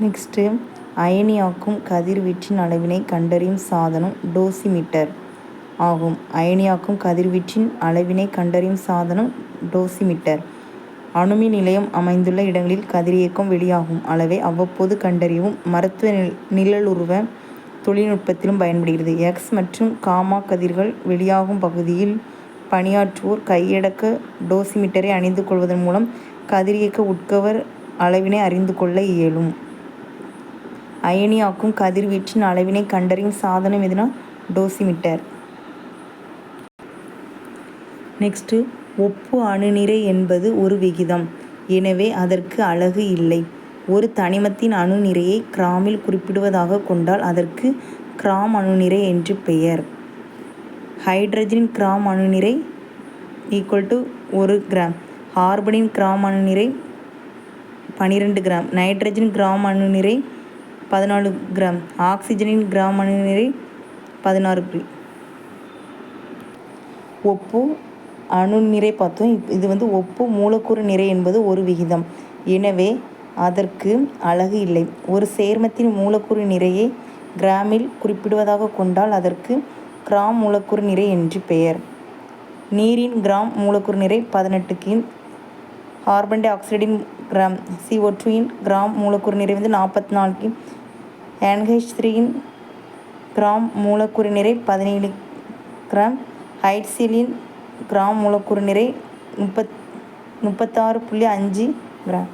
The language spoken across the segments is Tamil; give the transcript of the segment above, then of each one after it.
நெக்ஸ்ட்டு அயனியாக்கும் கதிர்வீச்சின் அளவினை கண்டறியும் சாதனம் டோசிமீட்டர் ஆகும் அயனியாக்கும் கதிர்வீச்சின் அளவினை கண்டறியும் சாதனம் டோசிமீட்டர் அணுமின் நிலையம் அமைந்துள்ள இடங்களில் கதிரியக்கம் வெளியாகும் அளவை அவ்வப்போது கண்டறியவும் மருத்துவ நிழலுருவ தொழில்நுட்பத்திலும் பயன்படுகிறது. எக்ஸ் மற்றும் காமா கதிர்கள் வெளியாகும் பகுதியில் பணியாற்றுவோர் கையடக்க டோசிமீட்டரை அணிந்து கொள்வதன் மூலம் கதிரியக்க உட்கவர் அளவினை அறிந்து கொள்ள இயலும். அயனியாக்கும் கதிர்வீச்சின் அளவினை கண்டறியும் சாதனம் எதுனா டோசிமீட்டர். நெக்ஸ்ட்டு ஒப்பு அணுநிறை என்பது ஒரு விகிதம். எனவே அதற்கு அழகு இல்லை. ஒரு தனிமத்தின் அணுநிறையை கிராமில் குறிப்பிடுவதாகக் கொண்டால் அதற்கு கிராம் அணுநிறை என்று பெயர். ஹைட்ரஜனின் கிராம் அணுநிறை ஈக்குவல் டு ஒரு கிராம். கார்பனின் கிராம் அணுநிறை பன்னிரெண்டு கிராம். நைட்ரஜன் கிராம் அணுநிறை பதினாலு கிராம். ஆக்சிஜனின் கிராம் அணுநிறை பதினாறு பி. ஒப்பு அணுநிறை பார்த்தோம். இது வந்து ஒப்பு மூலக்கூறு நிறை என்பது ஒரு விகிதம். எனவே அதற்கு அழகு இல்லை. ஒரு சேர்மத்தின் மூலக்கூறு நிறையை கிராமில் குறிப்பிடுவதாகக் கொண்டால் அதற்கு கிராம் மூலக்கூறு நிறை என்று பெயர். நீரின் கிராம் மூலக்கூறு நிறை பதினெட்டு கார்பன் டை ஆக்சைடின் கிராம் சி டூயின் கிராம் மூலக்கூறு நிறை வந்து நாற்பத்தி நாலு என்ஹெச் த்ரீயின் கிராம் மூலக்கூறு நிறை பதினேழு கிராம். ஹைட்சிலின் கிராம் மூலக்கூறு நிறை முப்பத் முப்பத்தாறு புள்ளி அஞ்சு கிராம்.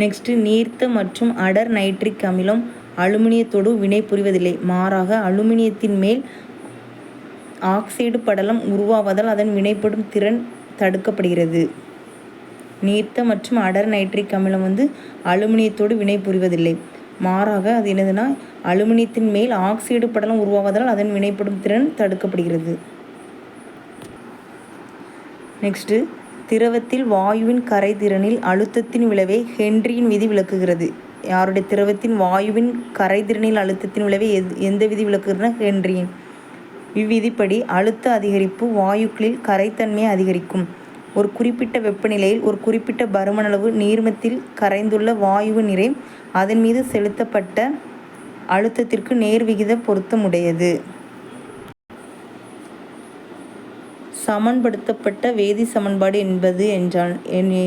நெக்ஸ்ட்டு நீர்த்த மற்றும் அடர் நைட்ரிக் அமிலம் அலுமினியத்தோடு வினைபுரிவதில்லை. மாறாக அலுமினியத்தின் மேல் ஆக்சைடு படலம் உருவாவதால் அதன் வினைப்படும் திறன் தடுக்கப்படுகிறது. நீர்த்த மற்றும் அடர் நைட்ரிக் அமிலம் வந்து அலுமினியத்தோடு வினைபுரிவதில்லை. மாறாக அது என்னதுன்னா அலுமினியத்தின் மேல் ஆக்சைடு படலம் உருவாவதால் அதன் வினைப்படும் திறன் தடுக்கப்படுகிறது. நெக்ஸ்ட்டு திரவத்தில் வாயுவின் கரைதிறனில் அழுத்தத்தின் விளைவை ஹென்றியின் விதி விளக்குகிறது. யாருடைய திரவத்தின் வாயுவின் கரைதிறனில் அழுத்தத்தின் விளைவை எது எந்த விதி விளக்குகிறதுனா ஹென்றியின். இவ்விதிப்படி அழுத்த அதிகரிப்பு வாயுக்களில் கரைத்தன்மையை அதிகரிக்கும். ஒரு குறிப்பிட்ட வெப்பநிலையில் ஒரு குறிப்பிட்ட பருமனளவு நீர்மத்தில் கரைந்துள்ள வாயு நிறை அதன் மீது செலுத்தப்பட்ட அழுத்தத்திற்கு நேர்விகித பொருத்தமுடையது. சமன்படுத்தப்பட்ட வேதி சமன்பாடு என்பது என்றால்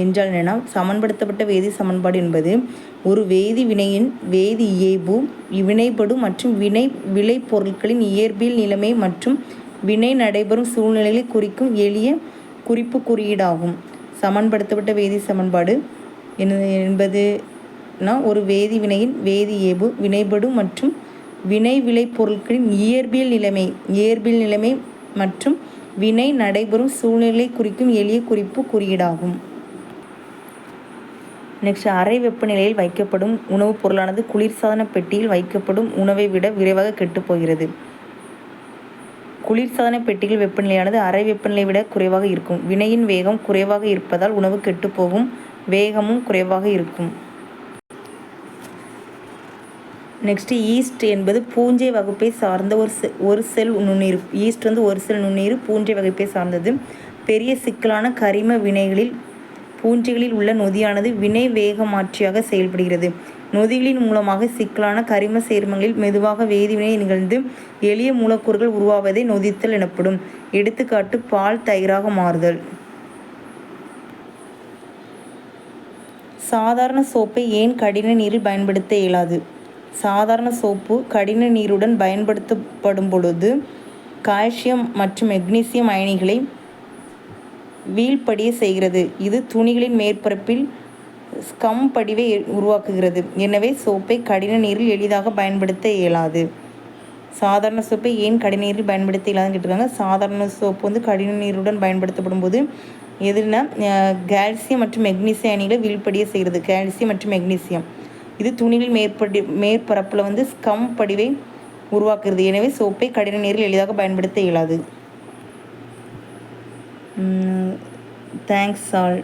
என்றால் என்னன்னா சமன்படுத்தப்பட்ட வேதி சமன்பாடு என்பது ஒரு வேதி வினையின் வேதி இயைபு வினைபடு மற்றும் வினை விளைபொருட்களின் இயற்பியல் நிலைமை மற்றும் வினை நடைபெறும் சூழ்நிலைகளை குறிக்கும் எளிய குறிப்பு குறியீடாகும். சமன்படுத்தப்பட்ட வேதி சமன்பாடு என்பதுனா ஒரு வேதி வினையின் வேதி இயைபு வினைபடு மற்றும் வினை விளைபொருட்களின் இயற்பியல் நிலைமை இயற்பியல் நிலைமை மற்றும் வினை நடைபெறும் சூழ்நிலை குறிக்கும் எளிய குறிப்பு குறியீடாகும். நெக்ஸ்ட் அறை வெப்பநிலையில் வைக்கப்படும் உணவுப் பொருளானது குளிர்சாதன பெட்டியில் வைக்கப்படும் உணவை விட விரைவாக கெட்டுப்போகிறது குளிர்சாதன பெட்டியில் வெப்பநிலையானது அறை வெப்பநிலையை விட குறைவாக இருக்கும். வினையின் வேகம் குறைவாக இருப்பதால் உணவு கெட்டுப்போகும் வேகமும் குறைவாக இருக்கும். நெக்ஸ்ட்டு ஈஸ்ட் என்பது பூஞ்சை வகுப்பை சார்ந்த ஒரு செ ஒரு செல் நுண்ணுயிர். ஈஸ்ட் வந்து ஒரு செல் நுண்ணுயிர் பூஞ்சை வகுப்பை சார்ந்தது. பெரிய சிக்கலான கரிம வினைகளில் பூஞ்சைகளில் உள்ள நொதியானது வினை வேகமாற்றியாக செயல்படுகிறது. நொதிகளின் மூலமாக சிக்கலான கரிம சேர்மங்களில் மெதுவாக வேதிவினை நிகழ்ந்து எளிய மூலக்கூறுகள் உருவாவதே நொதித்தல் எனப்படும். எடுத்துக்காட்டு பால் தயிராக மாறுதல். சாதாரண சோப்பை ஏன் கடின நீரில் பயன்படுத்த இயலாது? சாதாரண சோப்பு கடின நீருடன் பயன்படுத்தப்படும் பொழுது கால்சியம் மற்றும் மெக்னீசியம் அயனிகளை வீழ்படிய செய்கிறது. இது துணிகளின் மேற்பரப்பில் ஸ்கம் படிவை உருவாக்குகிறது. எனவே சோப்பை கடின நீரில் எளிதாக பயன்படுத்த இயலாது. சாதாரண சோப்பை ஏன் கடின நீரில் பயன்படுத்த இயலாதுன்னு கேட்டிருக்காங்க. சாதாரண சோப்பு வந்து கடின நீருடன் பயன்படுத்தப்படும் போது எதுனா கால்சியம் மற்றும் மெக்னீசியம் அயனிகளை வீழ்படிய செய்கிறது. கால்சியம் மற்றும் மெக்னீசியம். இது துணியில் மேற்படி மேற்பரப்பில் வந்து ஸ்கம் படிவை உருவாக்குறது எனவே சோப்பை கடின நீரில் எளிதாக பயன்படுத்த இயலாது. Thanks all